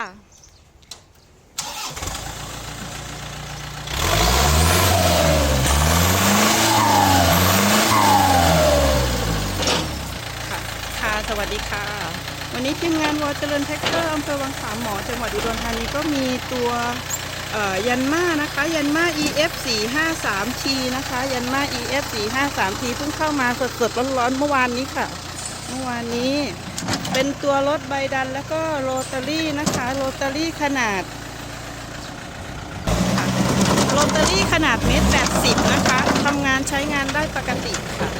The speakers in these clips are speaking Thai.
ค่ะค่ะ สวัสดีค่ะ วันนี้ทีมงานวอเจริญแท็กเตอร์อำเภอวังสามหมอจังหวัดอุดรธานีก็มีตัวยันมานะคะ ยันมา EF 4 5 3 T นะคะ ยันมา EF 4 5 3 T เพิ่งเข้ามาสดๆร้อนๆเมื่อวานนี้ค่ะ เมื่อวานนี้เป็นตัวรถใบดันแล้วก็โรตารี่นะคะ โรตารี่ขนาด โรตารี่ขนาดเมตรแปดสิบนะคะทำงานใช้งานได้ปกติค่ะ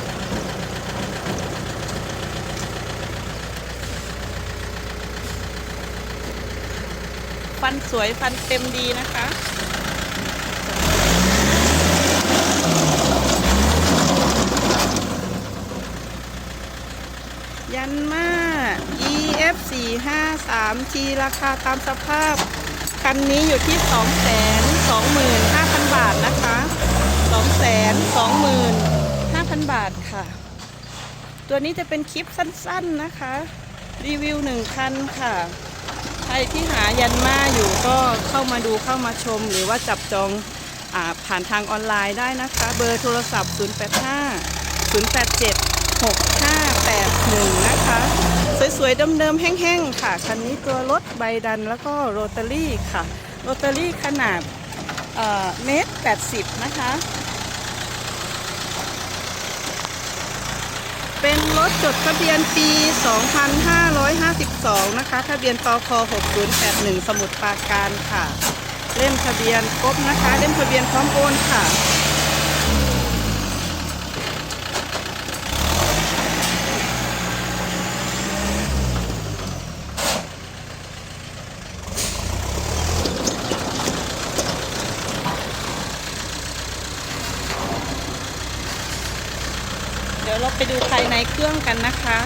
ฟันสวยฟันเต็มดีนะคะ 5.3G ราคาตามสภาพ คันนี้อยู่ที่ 2 2 5 0 0 0 บาทนะคะ 2 2 5 0 0 0 บาทค่ะ ตัวนี้จะเป็นคลิปสั้นๆนะคะ รีวิว 1 คันค่ะ ใครที่หายันมาอยู่ก็เข้ามาดูเข้ามาชม หรือว่าจับจองอผ่านทางออนไลน์ได้นะคะ เบอร์โทรศัพท์ 085 087 6581 นะคะ สวยๆเดิมๆแห้งๆค่ะ คันนี้ตัวรถใบดันแล้วก็โรตารี่ค่ะ โรตารี่ขนาดเอ่อเมตร80นะคะ เป็นรถจดทะเบียนปี 2552 นะคะ ทะเบียนตค6081 สมุทรปราการค่ะ เล่มทะเบียนครบนะคะ เล่มทะเบียนพร้อมโอนค่ะ เดี๋ยวเราไปดูภายในเครื่องกันนะคะ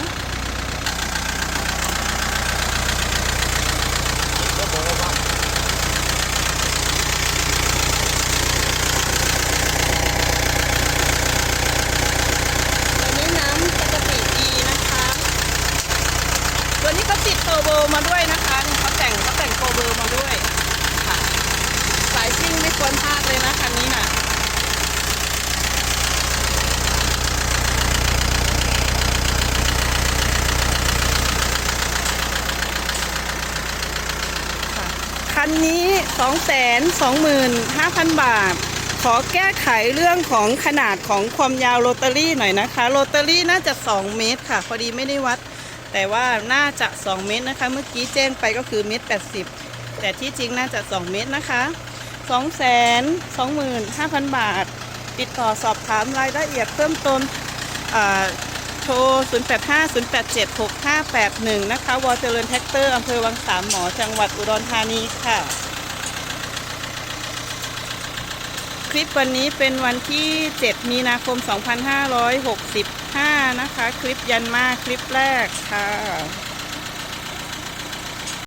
ตัวนี้น้ำปกติดีนะคะตัวนี้เขาติดโทโบมาด้วยนะคะนี่เขาแต่งเขาแต่งโทโบมาด้วยค่ะ สายซิ่งไม่ควรพลาดเลยนะคันนี้น่ะ คันนี้ 225,000 บาท ขอแก้ไขเรื่องของขนาดของความยาวโรตารี่หน่อยนะคะโรตารี่น่าจะ 2 เมตรค่ะ พอดีไม่ได้วัด แต่ว่าน่าจะ 2 เมตรนะคะ เมื่อกี้แจ้งไปก็คือเมตร80 แต่ที่จริงน่าจะ 2 เมตรนะคะ225,000 บาท ติดต่อสอบถามรายละเอียดเพิ่มเติม ทร 0850876581 นะคะ วอเจริญแท็กเตอร์อำเภอวังสามหมอ จังหวัดอุดรธานีค่ะ คลิปวันนี้เป็นวันที่ 7 มีนาคม 2565 นะคะ คลิปยันมาคลิปแรกค่ะ